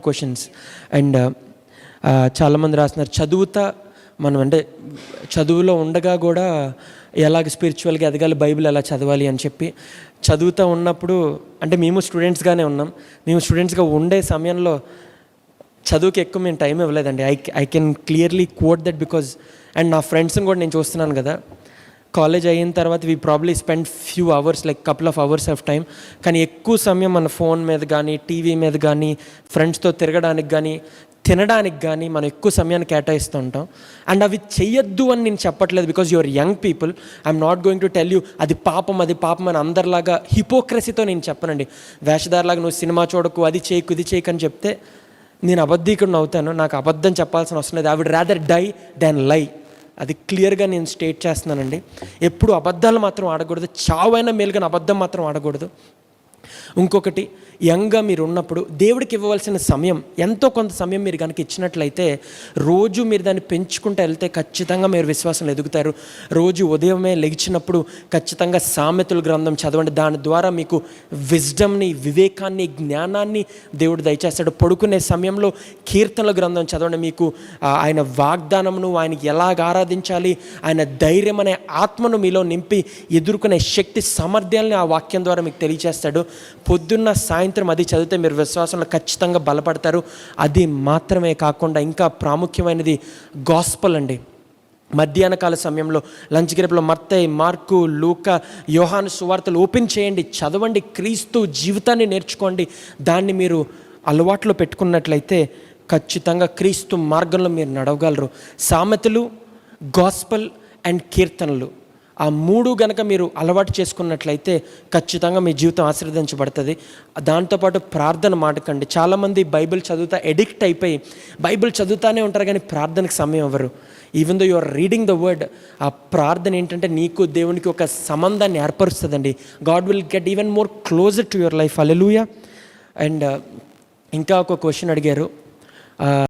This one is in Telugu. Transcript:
క్వశ్చన్స్ అండ్ uh, uh, చాలామంది రాస్తున్నారు. చదువుతా మనం అంటే చదువులో ఉండగా కూడా ఎలాగ స్పిరిచువల్గా ఎదగాలి బైబిల్ ఎలా చదవాలి అని చెప్పి చదువుతూ ఉన్నప్పుడు అంటే మేము స్టూడెంట్స్గానే ఉన్నాం. మేము స్టూడెంట్స్గా ఉండే సమయంలో చదువుకి ఎక్కువ మేము టైం ఇవ్వలేదండి. I I can clearly quote that because and నా ఫ్రెండ్స్ని కూడా నేను చూస్తున్నాను కదా. కాలేజ్ అయిన తర్వాత we probably spend few hours like couple of hours of time కానీ ఎక్కువ సమయం మన ఫోన్ మీద కానీ టీవీ మీద కానీ ఫ్రెండ్స్తో తిరగడానికి కానీ తినడానికి కానీ మనం ఎక్కువ సమయాన్ని కేటాయిస్తూ ఉంటాం. అండ్ అవి చెయ్యొద్దు అని నేను చెప్పట్లేదు because your young people I'm not going to tell you అది పాపం అది పాపం అని అందరిలాగా హిపోక్రసీతో నేను చెప్పనండి. వేషధారలాగా నువ్వు సినిమా చూడకు అది చేయకు ఇది చేయకు అని చెప్తే నేను అబద్ధీకుడిని అవుతాను. నాకు అబద్ధం చెప్పాల్సిన అవసరం లేదు. I would rather die than lie అది క్లియర్గా నేను స్టేట్ చేస్తున్నానండి. ఎప్పుడు అబద్ధాలు మాత్రం ఆడకూడదు. చావైన మేలుగాని అబద్ధం మాత్రం ఆడకూడదు. ఇంకొకటి యంగ్గా మీరు ఉన్నప్పుడు దేవుడికి ఇవ్వవలసిన సమయం ఎంతో కొంత సమయం మీరు కనుక ఇచ్చినట్లయితే రోజు మీరు దాన్ని పెంచుకుంటూ వెళ్తే ఖచ్చితంగా మీరు విశ్వాసంలో ఎదుగుతారు. రోజు ఉదయమే లెగిచినప్పుడు ఖచ్చితంగా సామెతల గ్రంథం చదవండి. దాని ద్వారా మీకు విజ్డమ్ని వివేకాన్ని జ్ఞానాన్ని దేవుడు దయచేస్తాడు. పడుకునే సమయంలో కీర్తనల గ్రంథం చదవండి. మీకు ఆయన వాగ్దానమును ఆయనకి ఎలాగ ఆరాధించాలి ఆయన ధైర్యం అనే ఆత్మను మీలో నింపి ఎదుర్కొనే శక్తి సామర్థ్యాలని ఆ వాక్యం ద్వారా మీకు తెలియజేస్తాడు పొద్దున్న సాయంత్రం అది చదివితే మీరు విశ్వాసంలో ఖచ్చితంగా బలపడతారు. అది మాత్రమే కాకుండా ఇంకా ప్రాముఖ్యమైనది గాస్పల్ అండి. మధ్యాహ్న కాల సమయంలో లంచ్ గ్రేప్లో మత్తయి మార్కు లూక యోహాను సువార్తలు ఓపెన్ చేయండి చదవండి క్రీస్తు జీవితాన్ని నేర్చుకోండి. దాన్ని మీరు అలవాట్లో పెట్టుకున్నట్లయితే ఖచ్చితంగా క్రీస్తు మార్గంలో మీరు నడవగలరు. సామెతలు గాస్పల్ అండ్ కీర్తనలు. ఆ మూడు గనక మీరు అలవాటు చేసుకున్నట్లయితే ఖచ్చితంగా మీ జీవితం ఆశీర్వదించబడుతుంది. దాంతోపాటు ప్రార్థన మాటకండి. చాలామంది బైబిల్ చదువుతా ఎడిక్ట్ అయిపోయి బైబిల్ చదువుతానే ఉంటారు కానీ ప్రార్థనకు సమయం ఎవరు even though your reading the word ఆ ప్రార్థన ఏంటంటే నీకు దేవునికి ఒక సంబంధాన్ని ఏర్పరుస్తుందండి. God will get even more closer to your life hallelujah and ఇంకా ఒక క్వశ్చన్ అడిగారు.